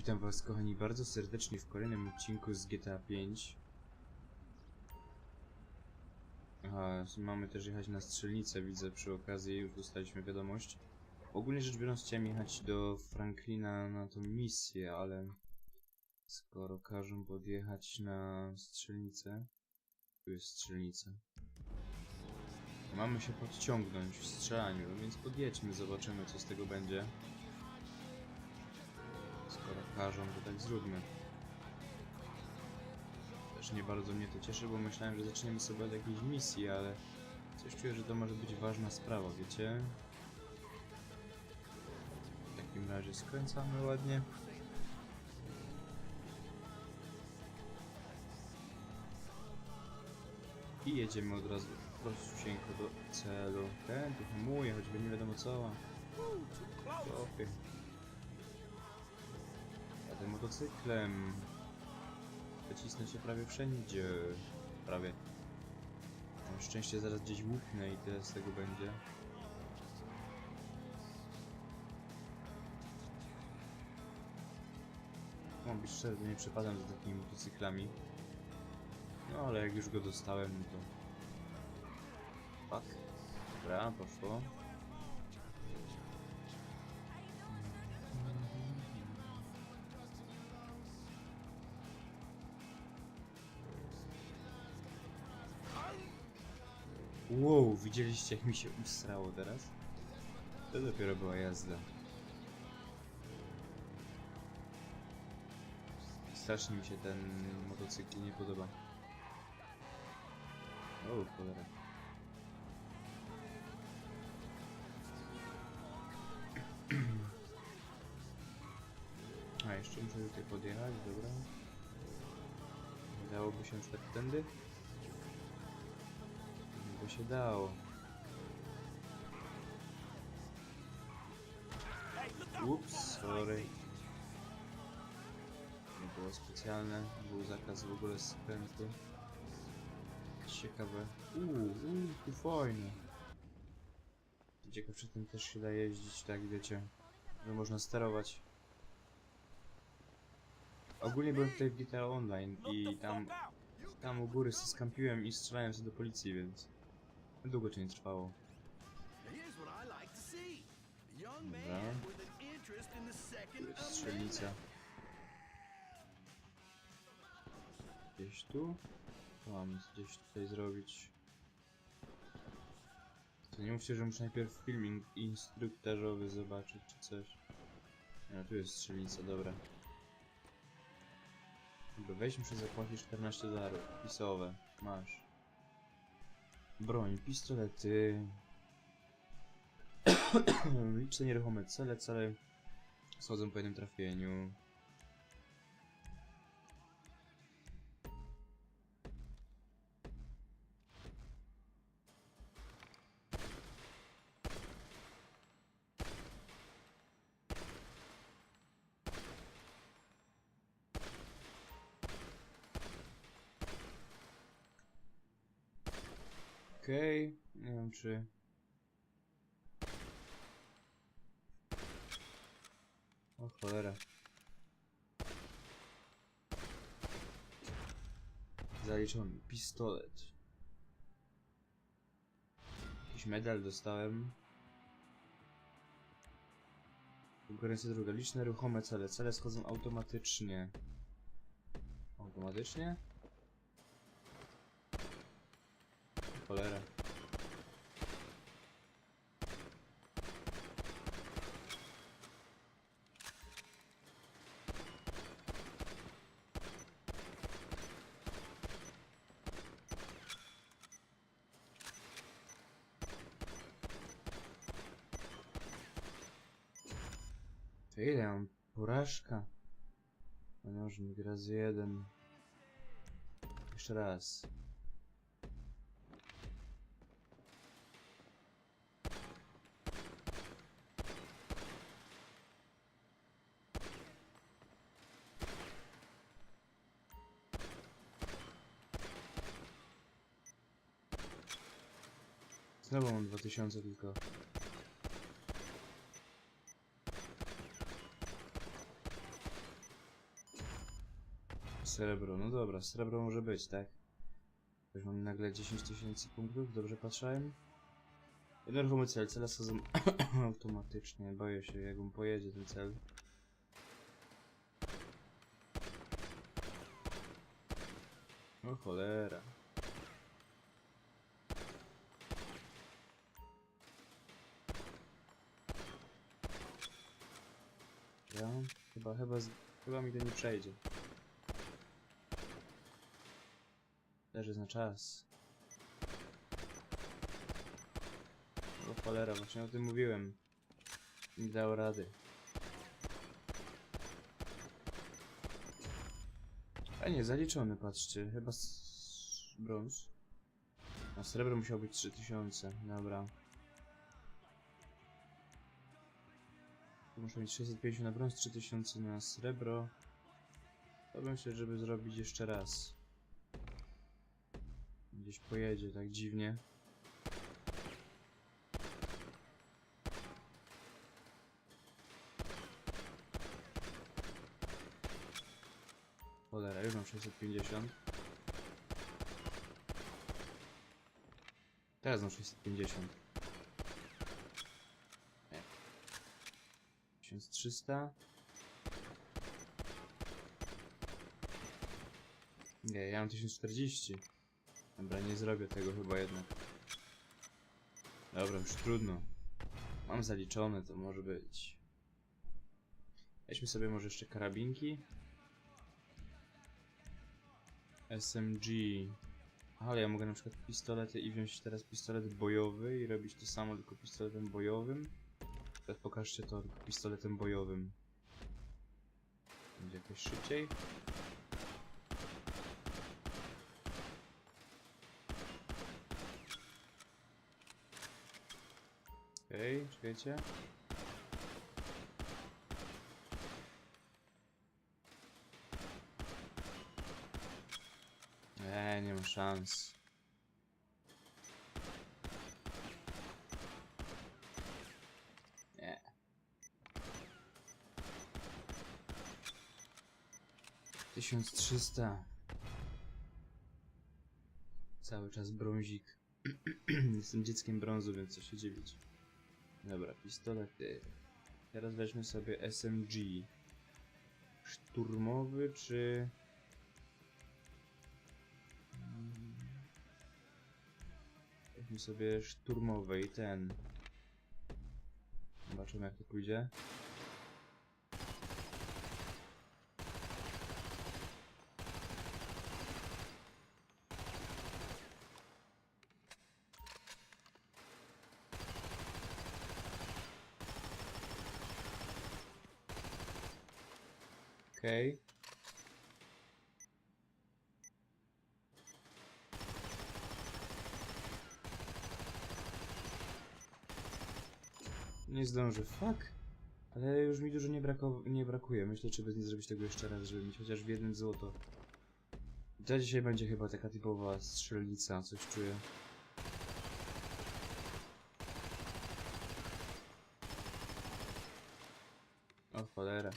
Witam was kochani bardzo serdecznie w kolejnym odcinku z GTA 5. Aha, mamy też jechać na strzelnicę, widzę przy okazji, już dostaliśmy wiadomość. Ogólnie rzecz biorąc chciałem jechać do Franklina na tą misję, ale skoro każą podjechać na strzelnicę, tu jest strzelnica. Mamy się podciągnąć w strzelaniu, więc podjedźmy, zobaczymy co z tego będzie. Skoro każą, to tak zróbmy. Też nie bardzo mnie to cieszy, bo myślałem, że zaczniemy sobie od jakiejś misji, ale coś czuję, że to może być ważna sprawa, wiecie? W takim razie skręcamy ładnie. I jedziemy od razu prościusieńko do celu. Ten tu hamuje, choćby nie wiadomo co. Chłopie. Jadę motocyklem. Wycisnę się prawie wszędzie. Prawie. Na szczęście zaraz gdzieś łupnę i tyle z tego będzie. Mam być szczery, nie przepadam za takimi motocyklami. No ale jak już go dostałem, no to... Fuck. Dobra, poszło. Wow, widzieliście jak mi się usrało teraz? To dopiero była jazda. Strasznie mi się ten motocykl nie podoba. O, cholera. A, jeszcze muszę tutaj podjechać, dobra. Dałoby się na przykład tędy? Się dało. Ups, sorry. Nie było specjalne, był zakaz w ogóle skrętu. Ciekawe. Uuu, uuu, tu fajnie. Ciekaw, czy tym też się da jeździć, tak wiecie, że można sterować. Ogólnie byłem tutaj w GTA Online i tam, tam u góry skampiłem i strzelałem się do policji, więc długo to nie trwało. Dobra. strzelnica. Gdzieś tu? Mam gdzieś tutaj zrobić? To nie mówcie, że muszę najpierw filming instruktażowy zobaczyć czy coś. No tu jest strzelnica, dobra. Dobra, weź muszę zapłacić 14 dolarów. Pisowe. Masz. Broń, pistolety. Liczne nieruchome cele, cele schodzą po jednym trafieniu. Nie wiem czy... O cholera. Zaliczony pistolet. Jakiś medal dostałem. Konkurencja druga. Liczne ruchome cele. Cele schodzą automatycznie. Automatycznie? Cholera. Ide, on porażka. On mi raz jeden. Jeszcze raz. Znowu mam 2000 tylko. Srebro, no dobra, srebro może być, tak? Już mam nagle 10 tysięcy punktów, dobrze patrzyłem? Nieruchomy cel, cele sadzą automatycznie, boję się jak on pojedzie ten cel. O cholera. Chyba, chyba, z- chyba mi to nie przejdzie. Leży na czas. O cholera, właśnie o tym mówiłem. Nie dał rady. A nie, zaliczony, patrzcie. Chyba s- brąz. A srebro musiał być 3000. Dobra. Muszę mieć 650 na brąz, 3000 na srebro. To się, żeby zrobić jeszcze raz. Gdzieś pojedzie tak dziwnie. Cholera, już mam 650. Teraz mam 650. 1300. Nie, ja mam 1040. Dobra, nie zrobię tego chyba jednak. Dobra, już trudno. Mam zaliczone, to może być. Weźmy sobie może jeszcze karabinki. SMG. Ale ja mogę na przykład pistolety i wziąć teraz pistolet bojowy i robić to samo tylko pistoletem bojowym. Pokażcie to pistoletem bojowym. Będzie jakoś szybciej. Okej, okay, czekajcie. Eee, nie ma szans. 1300. Cały czas brązik. Jestem dzieckiem brązu, więc co się dziwić. Dobra, pistolety. Teraz weźmy sobie SMG. Szturmowy czy... Weźmy sobie szturmowy i ten. Zobaczymy jak to pójdzie. Okej. Nie zdążę, fuck. Ale już mi dużo nie, brako nie brakuje. Myślę, czy bez nie zrobić tego jeszcze raz, żeby mieć chociaż w jednym złoto. To dzisiaj będzie chyba taka typowa strzelnica, coś czuję. O cholera.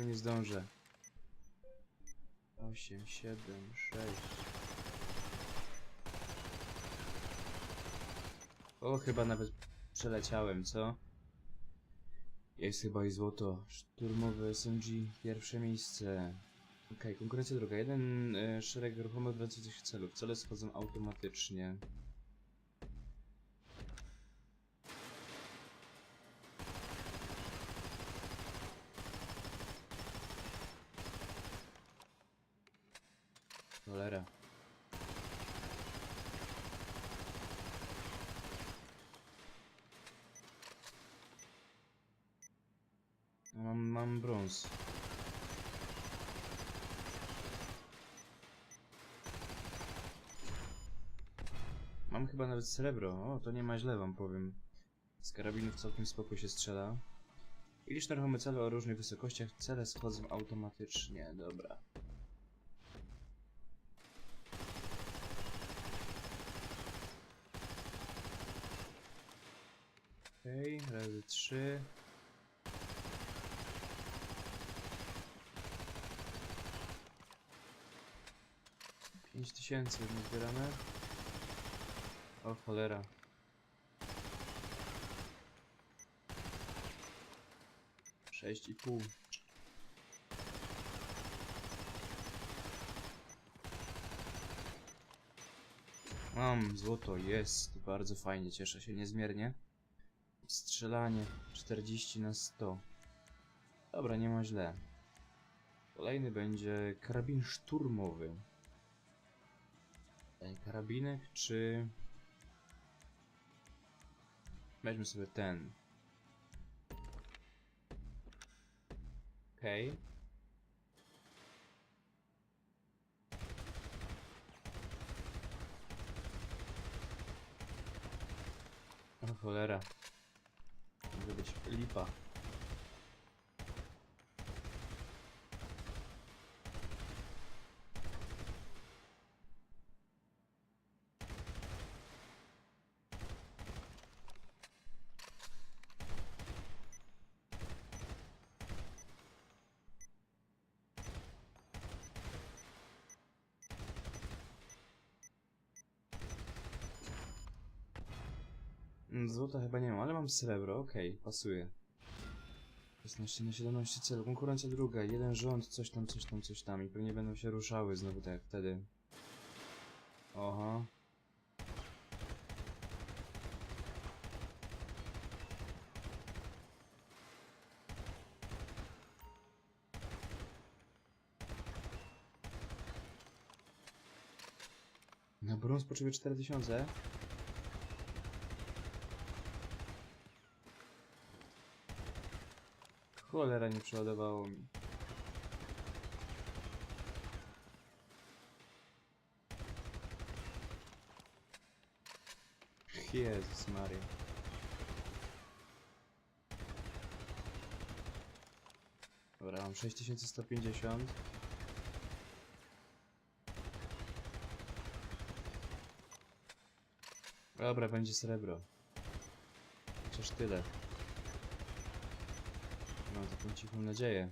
Znowu nie zdążę. 8, 7, 6. O, chyba nawet przeleciałem, co? Jest chyba i złoto. Szturmowy SMG, pierwsze miejsce. Okej, konkurencja druga. Jeden e, szereg ruchomych wracających celów. Cele schodzą automatycznie. Cholera. Mam, mam brąz. Mam chyba nawet srebro. O, to nie ma źle wam powiem. Z karabinów całkiem spoko się strzela. I liczne ruchome cele o różnych wysokościach. Cele schodzą automatycznie. Dobra. Okej, razy trzy. Pięć tysięcy już zbierane. O cholera. Sześć i pół. Mam złoto, jest. Bardzo fajnie, cieszę się niezmiernie. Strzelanie 40 na 100. Dobra, nie ma źle. Kolejny będzie karabin szturmowy. Ten karabinek, czy... Weźmy sobie ten. Okej. O cholera. Może lipa. Złota chyba nie mam, ale mam srebro, okej, pasuje. 16 na 17 celu, konkurencja druga, jeden rząd, coś tam, coś tam, coś tam i pewnie będą się ruszały znowu tak jak wtedy. Oha. Na brąz potrzebuję 4000. Cholera nie przeładowało mi. Jezus Maria. Dobra, mam 6150. Dobra, będzie srebro. Chociaż tyle. Taką cichą nadzieję.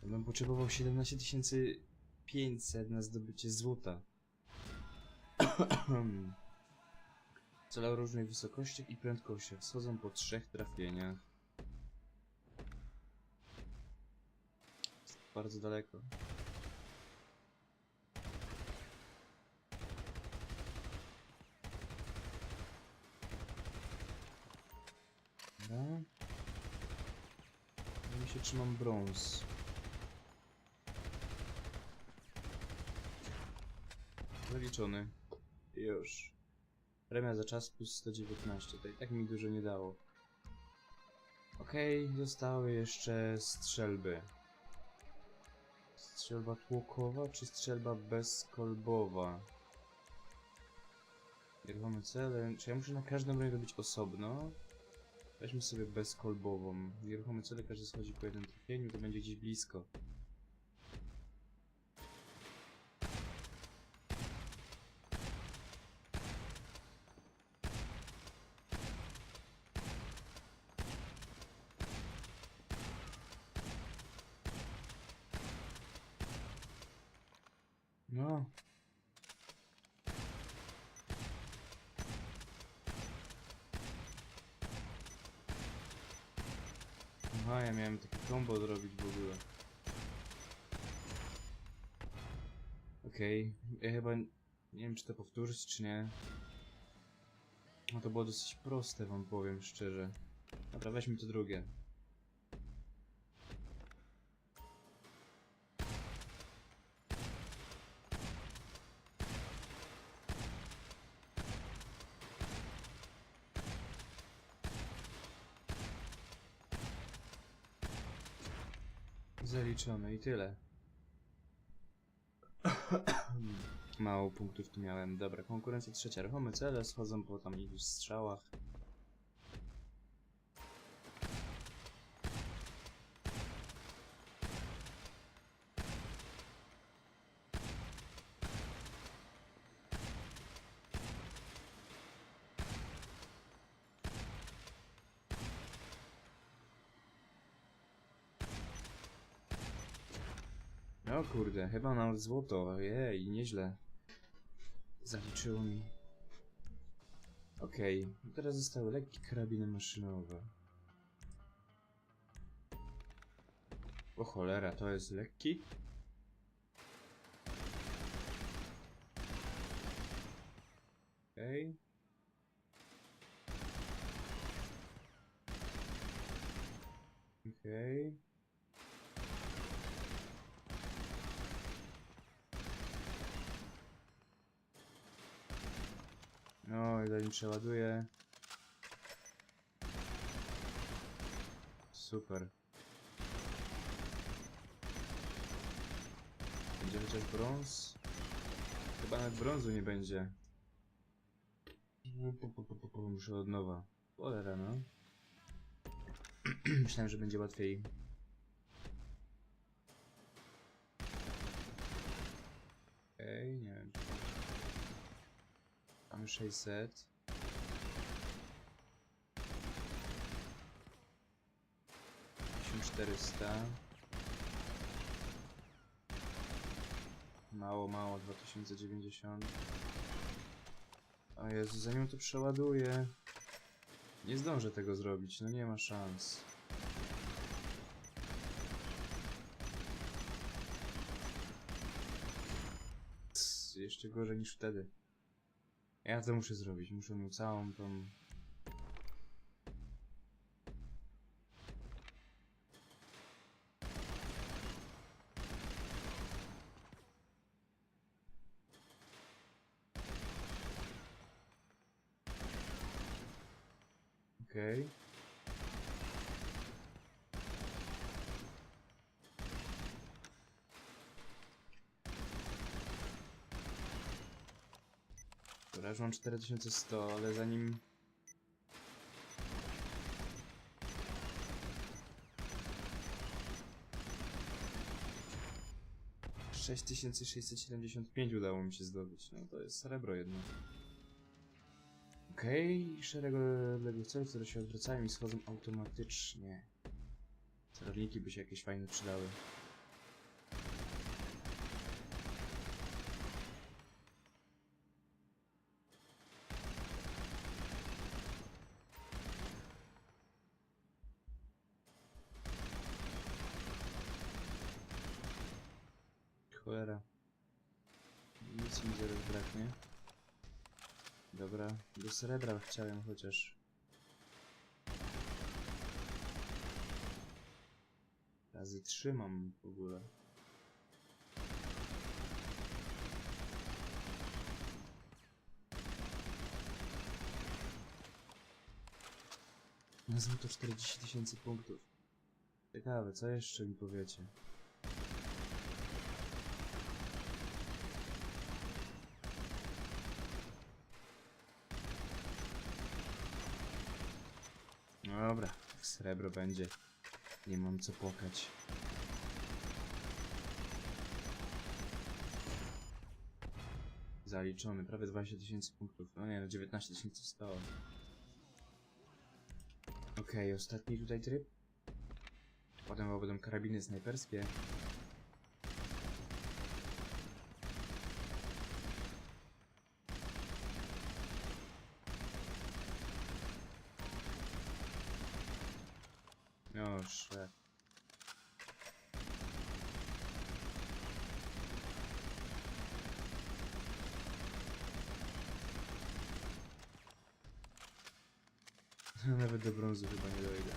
To bym potrzebował 17500 na zdobycie złota. Cele o różnej wysokościach i prędkościach schodzą po trzech trafieniach. Bardzo daleko. Dobra. Się trzymam brąz. Zaliczony. Już. Premia za czas plus 119. To i tak mi dużo nie dało. Okej, zostały jeszcze strzelby. Strzelba tłokowa czy strzelba bezkolbowa? Nieruchome cele. Czy ja muszę na każdą broń robić osobno? Weźmy sobie bezkolbową. Nieruchomy cele, każdy schodzi po jednym trafieniu, to będzie gdzieś blisko. No. Aha, ja miałem taki combo zrobić w ogóle. Okej, ja chyba nie wiem czy to powtórzyć czy nie. No to było dosyć proste wam powiem szczerze. Dobra, weźmy to drugie. Zaliczone i tyle. Mało punktów tu miałem. Dobra, konkurencja trzecia. Ruchome cele schodzą po tam iluś strzałach. O kurde, chyba nawet złoto. Jej, nieźle. Zaliczyło mi. Okej, teraz zostały lekkie karabiny maszynowe. O cholera, to jest lekki? Okej. Okej. No, i zanim przeładuję. Super. Będzie chociaż brąz? Chyba nawet brązu nie będzie. Pu, Muszę od nowa. Cholera, no. Myślałem, że będzie łatwiej. Okej, nie wiem. Mamy 600. Osiem 400. Mało, mało, 2090. O Jezu, zanim to przeładuję. Nie zdążę tego zrobić, no nie ma szans. Jeszcze gorzej niż wtedy. Ja to muszę zrobić, muszę mu całą tą... Okej. Dobra, już mam 4100, ale zanim... Sześć tysięcy sześćset siedemdziesiąt pięć udało mi się zdobyć. No to jest srebro jedno. Okej, okay. szereg odległych celów, które się odwracają i schodzą automatycznie. Celowniki by się jakieś fajne przydały. Cholera. Nic mi zaraz braknie. Dobra, do srebra chciałem chociaż. Razy trzymam w ogóle. Na złoto 40 tysięcy punktów. Ciekawe, co jeszcze mi powiecie? No Dobra, tak srebro będzie. Nie mam co płakać. Zaliczony, prawie 20 tysięcy punktów. No nie, no 19 100. Okej, ostatni tutaj tryb. Potem będą karabiny snajperskie. O, szlak. Brązu chyba nie dojdę.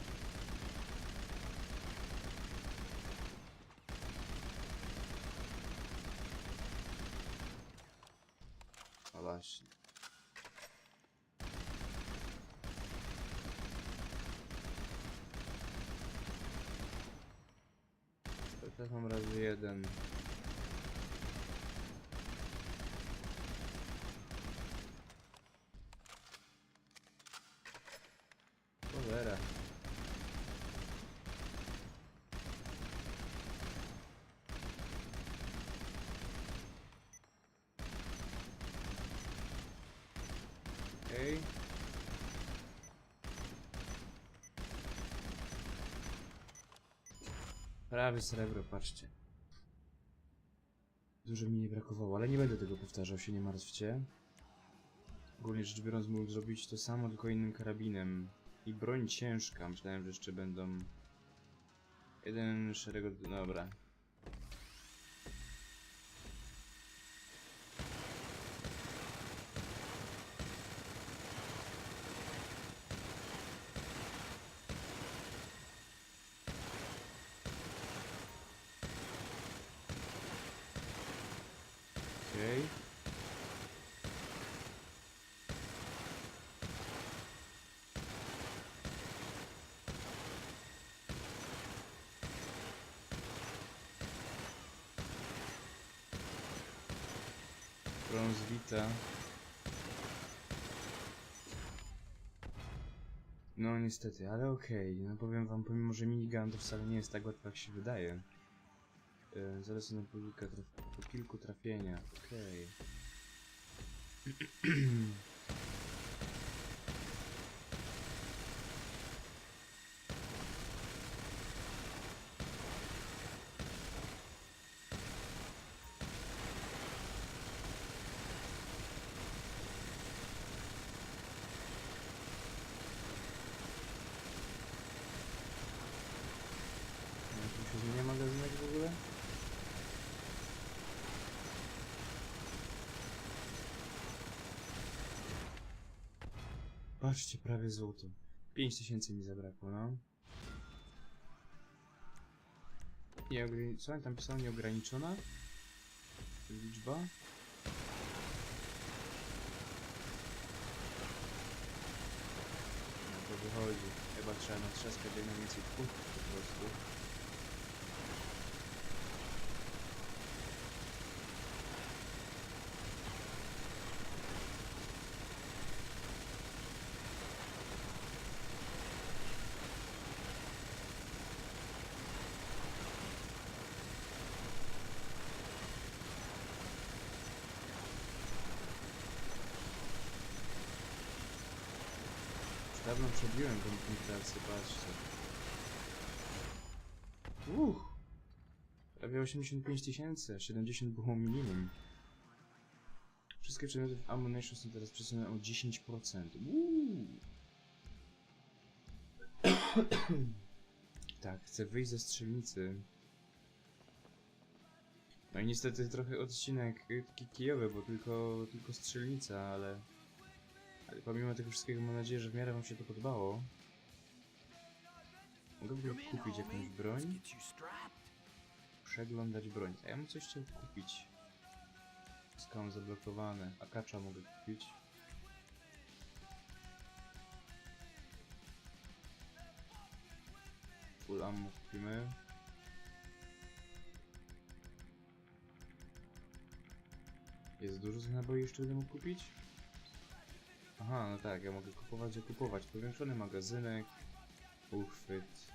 A właśnie. Teraz mam razy jeden. Cholera. Okej. Prawie srebro, patrzcie. Dużo mi nie brakowało, ale nie będę tego powtarzał, się nie martwcie. Ogólnie rzecz biorąc mógł zrobić to samo, tylko innym karabinem. I broń ciężka, myślałem, że jeszcze będą... Jeden szereg... dobra. Okej. Brąz Vita. No niestety, ale okej, no powiem wam, pomimo że minigun to wcale nie jest tak łatwo jak się wydaje. Yy, zaraz na traf po kilku trafieniach, okej. No, Tu się zmienia magazynek w ogóle? Patrzcie, prawie złoto. 5000 mi zabrakło, no. Nie, co tam pisał? Nieograniczona? Liczba? No to wychodzi. Chyba trzeba natrzaskać jak najwięcej punktów po prostu. Już dawno przebiłem punktację, patrzcie. Uch! Prawie 85 tysięcy, 70 było minimum. Wszystkie przedmioty w Ammunition są teraz przesunęte o 10%. Uuu. tak, chcę wyjść ze strzelnicy. No i niestety trochę odcinek taki kijowy, bo tylko, tylko strzelnica, ale... Pomimo tego wszystkiego mam nadzieję, że w miarę wam się to podobało. Mogę kupić jakąś broń? Przeglądać broń. A ja bym coś chciał kupić. Skam zablokowane. Akacza mogę kupić. Full ammo kupimy. Jest dużo tych naboi jeszcze będę mógł kupić? Aha, no tak, ja mogę kupować i kupować. Powiększony magazynek. Uchwyt.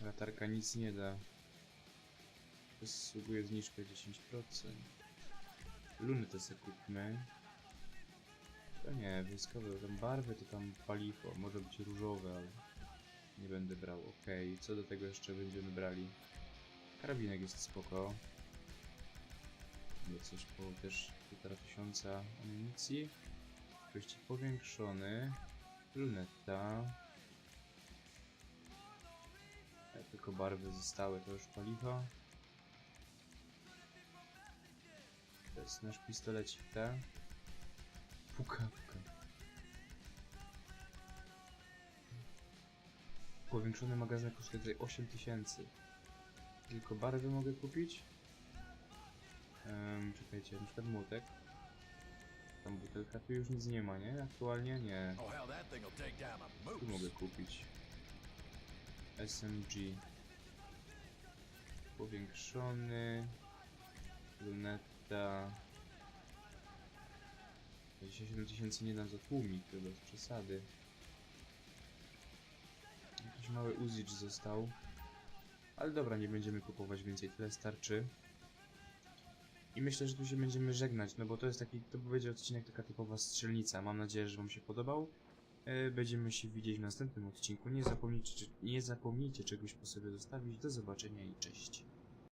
Latarka nic nie da. Przysługuje zniżkę 10%. Lunetę sobie kupmy. To nie, wojskowe, tam barwy to tam paliwo, może być różowe, ale nie będę brał. Okej, co do tego jeszcze będziemy brali? Karabinek jest spoko. Bo coś po też 1,5 tysiąca amunicji. Oczywiście powiększony. Luneta. Jak tylko barwy zostały, to już paliwo. To jest nasz pistolecik, tak? Puka, puka. Powiększony magazynek kosztuje tutaj 8000. Tylko barwy mogę kupić. Um, czekajcie, na przykład młotek. Tam butelka, tu już nic nie ma, nie? Aktualnie nie. Oh Tu mogę kupić. SMG. Powiększony. Luneta. 27 tysięcy nie dam za tłumik, to bez przesady. Jakiś mały Uzicz został. Ale dobra, nie będziemy kupować więcej, tyle starczy. I myślę, że tu się będziemy żegnać, no bo to jest taki, to będzie odcinek taka typowa strzelnica. Mam nadzieję, że wam się podobał. E, Będziemy się widzieć w następnym odcinku. Nie zapomnijcie, nie zapomnijcie czegoś po sobie zostawić. Do zobaczenia i cześć.